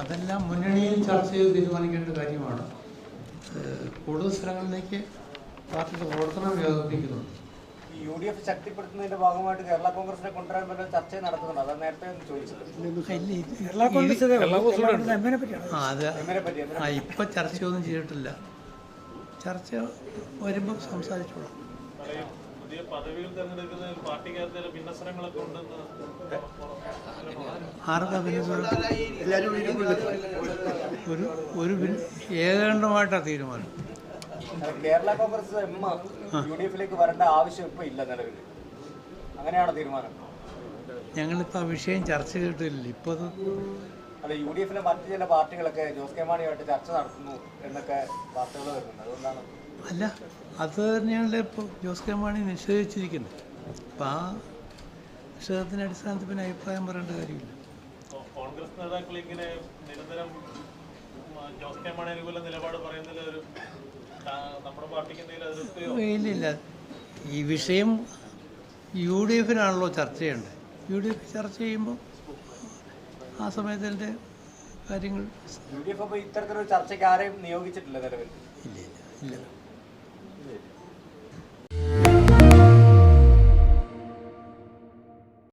അതെല്ലാം മുന്നണിയിൽ ചർച്ച ചെയ്ത് തീരുമാനിക്കേണ്ട കാര്യമാണ്. കൂടുതൽ സ്ഥലങ്ങളിലേക്ക് പാർട്ടിയുടെ പ്രവർത്തനം വ്യാപിപ്പിക്കുന്നുണ്ട്. യു ഡി എഫ് ശക്തിപ്പെടുത്തുന്നതിന്റെ ഭാഗമായിട്ട് കേരള കോൺഗ്രസിനെ കൊണ്ടുവരാൻ പറ്റുന്ന ചർച്ച നടത്തുന്നുണ്ട് അതാ നേരത്തെ ചോദിച്ചത്. ഇപ്പം ചർച്ചയൊന്നും ചെയ്തിട്ടില്ല. ചർച്ച വരുമ്പോൾ സംസാരിച്ചോളാം. പുതിയ പദവികൾ തെരഞ്ഞെടുക്കുന്നതിൽ പാർട്ടിക്കകത്ത് ഭിന്നസരങ്ങളൊക്കെ ഉണ്ടെന്ന് ആർക്കാ ഒരു ഒരു ഏതാണ്ടുമായിട്ടാണ് തീരുമാനം? Kerala Congress M U D എഫിലേക്ക് വരേണ്ട ആവശ്യം ഇപ്പൊ ഇല്ല നിലവിൽ അങ്ങനെയാണോ തീരുമാനം? ഞങ്ങളിപ്പോൾ ആ വിഷയം ചർച്ച ചെയ്തിട്ടില്ല. ഇപ്പോൾ അത് അല്ല യു ഡി എഫിലെ മറ്റു ചില പാർട്ടികളൊക്കെ ജോസ് കെ മാണിയുമായിട്ട് ചർച്ച നടത്തുന്നു എന്നൊക്കെ വാർത്തകൾ വരുന്നുണ്ട്. അതുകൊണ്ടാണ് അല്ല അത് തന്നെയാണല്ലോ ഇപ്പോൾ ജോസ് കെ മാണി നിഷേധിച്ചിരിക്കുന്നത്. അപ്പം ആ നിഷേധത്തിന്റെ അടിസ്ഥാനത്തിൽ പിന്നെ അഭിപ്രായം പറയേണ്ട കാര്യമില്ല. കോൺഗ്രസ് നേതാക്കൾ ഇങ്ങനെ നിരന്തരം ജോസ് കെ മാണി അനുകൂല നിലപാട് പറയുന്നതിൽ ഒരു നമ്മുടെ പാർട്ടിക്ക് എന്തെങ്കിലും അതിർത്തിയോ ഇല്ല ഇല്ല. ഈ വിഷയം യു ഡി എഫിനാണല്ലോ ചർച്ച ചെയ്യേണ്ടത്. യു ഡി എഫ് ചർച്ച ചെയ്യുമ്പോൾ ആ സമയത്ത് എന്റെ കാര്യങ്ങൾ യു ഡി എഫ് അപ്പോൾ ഇത്തരത്തിലൊരു ചർച്ചയ്ക്ക് ആരെയും നിയോഗിച്ചിട്ടില്ല നിലവിൽ? ഇല്ല ഇല്ല ഇല്ല. Maybe.